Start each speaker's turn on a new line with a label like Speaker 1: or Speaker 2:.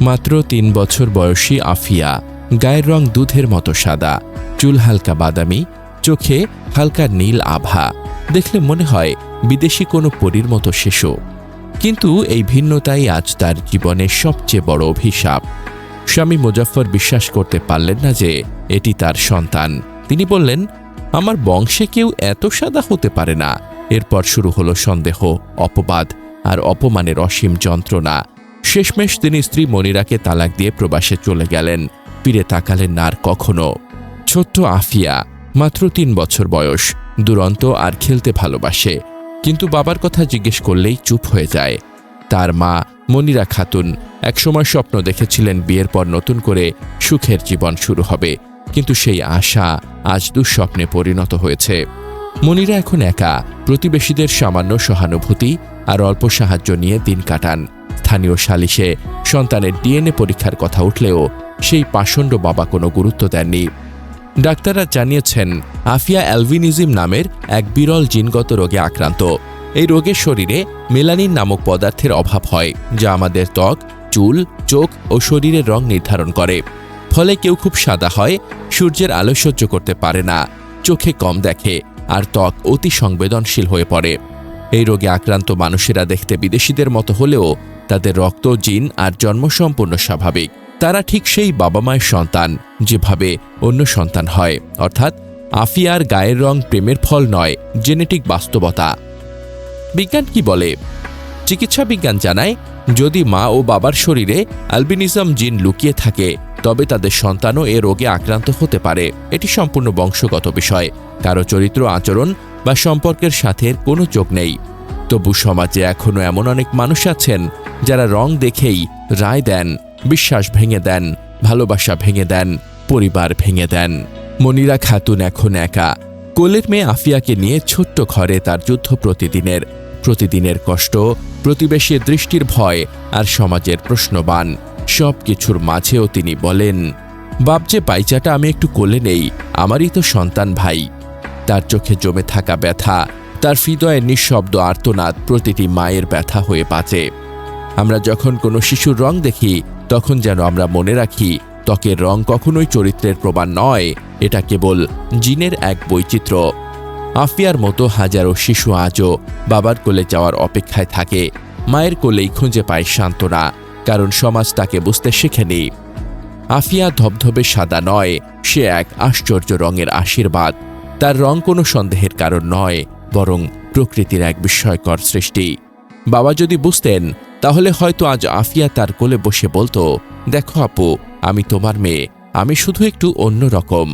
Speaker 1: মাত্র তিন বছর বয়সী আফিয়া, গায়ের রং দুধের মতো সাদা, চুল হালকা বাদামি, চোখে হালকা নীল আভা। দেখলে মনে হয় বিদেশি কোনো পরীর মতো শিশু। কিন্তু এই ভিন্নতাই আজ তার জীবনের সবচেয়ে বড় অভিশাপ। স্বামী মুজাফফর বিশ্বাস করতে পারলেন না যে এটি তার সন্তান। তিনি বললেন, আমার বংশে কেউ এত সাদা হতে পারে না। এরপর শুরু হলো সন্দেহ, অপবাদ আর অপমানের অসীম যন্ত্রণা। শেষমেশ তিনি স্ত্রী মনিরাকে তালাক দিয়ে প্রবাসে চলে গেলেন। ফিরে তাকালেন না আর কখনো। ছোট্ট আফিয়া, মাত্র তিন বছর বয়স, দুরন্ত আর খেলতে ভালোবাসে। কিন্তু বাবার কথা জিজ্ঞেস করলেই চুপ হয়ে যায়। তার মা, মনিরা খাতুন, একসময় স্বপ্ন দেখেছিলেন বিয়ের পর নতুন করে সুখের জীবন শুরু হবে। কিন্তু সেই আশা আজ দুঃস্বপ্নে পরিণত হয়েছে। মনিরা এখন একা, প্রতিবেশীদের সামান্য সহানুভূতি আর অল্প সাহায্য নিয়ে দিন কাটান। স্থানীয় সালিশে সন্তানের ডিএনএ পরীক্ষার কথা উঠলেও সেই পাষণ্ড বাবা কোনো গুরুত্ব দেননি। ডাক্তাররা জানিয়েছেন, আফিয়া অ্যালভিনিজিম নামের এক বিরল জিনগত রোগে আক্রান্ত। এই রোগের শরীরে মেলানিন নামক পদার্থের অভাব হয়, যা আমাদের ত্বক, চুল, চোখ ও শরীরের রং নির্ধারণ করে। ফলে কেউ খুব সাদা হয়, সূর্যের আলো সহ্য করতে পারে না, চোখে কম দেখে, আর ত্বক অতি সংবেদনশীল হয়ে পড়ে। এই রোগে আক্রান্ত মানুষেরা দেখতে বিদেশিদের মতো হলেও তাদের রক্ত, জিন আর জন্ম সম্পূর্ণ স্বাভাবিক। তারা ঠিক সেই বাবা মায়ের সন্তান, যেভাবে অন্য সন্তান হয়। অর্থাৎ আফিয়ার গায়ের রং প্রেমের ফল নয়, জেনেটিক বাস্তবতা। বিজ্ঞান কি বলে? চিকিৎসা বিজ্ঞান জানায়, যদি মা ও বাবার শরীরে অ্যালবিনিজম জিন লুকিয়ে থাকে, তবে তাদের সন্তানও এ রোগে আক্রান্ত হতে পারে। এটি সম্পূর্ণ বংশগত বিষয়। কারও চরিত্র আচরণ বা সম্পর্কের সাথে কোনো যোগ নেই। তবু সমাজে এখনও এমন অনেক মানুষ আছেন যারা রং দেখেই রায় দেন, বিশ্বাস ভেঙে দেন, ভালোবাসা ভেঙে দেন, পরিবার ভেঙে দেন। মনিরা খাতুন এখন একা। কোলের মেয়ে আফিয়াকে নিয়ে ছোট্ট ঘরে তার যুদ্ধ প্রতিদিনের প্রতিদিনের কষ্ট, প্রতিবেশীর দৃষ্টির ভয় আর সমাজের প্রশ্নবান। সব কিছুর মাঝেও তিনি বলেন, বাপ যে পাইচাটা আমি একটু কোলে নেই, আমারই তো সন্তান ভাই। তার চোখে জমে থাকা ব্যথা। তার হৃদয়ের নিঃশব্দ আর্তনাদ প্রতিটি মায়ের ব্যথা হয়ে বাঁচে। আমরা যখন কোনো শিশুর রং দেখি, তখন যেন আমরা মনে রাখি, ত্বকের রং কখনোই চরিত্রের প্রমাণ নয়, এটা কেবল জিনের এক বৈচিত্র্য। আফিয়ার মতো হাজারো শিশু আজও বাবার কোলে যাওয়ার অপেক্ষায় থাকে। মায়ের কোলেই খুঁজে পায় সান্ত্বনা, কারণ সমাজ তাকে বুঝতে শেখেনি। আফিয়া ধবধবে সাদা নয়, সে এক আশ্চর্য রঙের আশীর্বাদ। তার রং কোনো সন্দেহের কারণ নয়, বরং প্রকৃতির এক বিস্ময়কর সৃষ্টি। বাবা যদি বুঝতেন, তাহলে হয়তো আজ আফিয়া তার কোলে বসে বলতো, দেখো আপু, আমি তোমার মেয়ে, আমি শুধু একটু অন্য রকম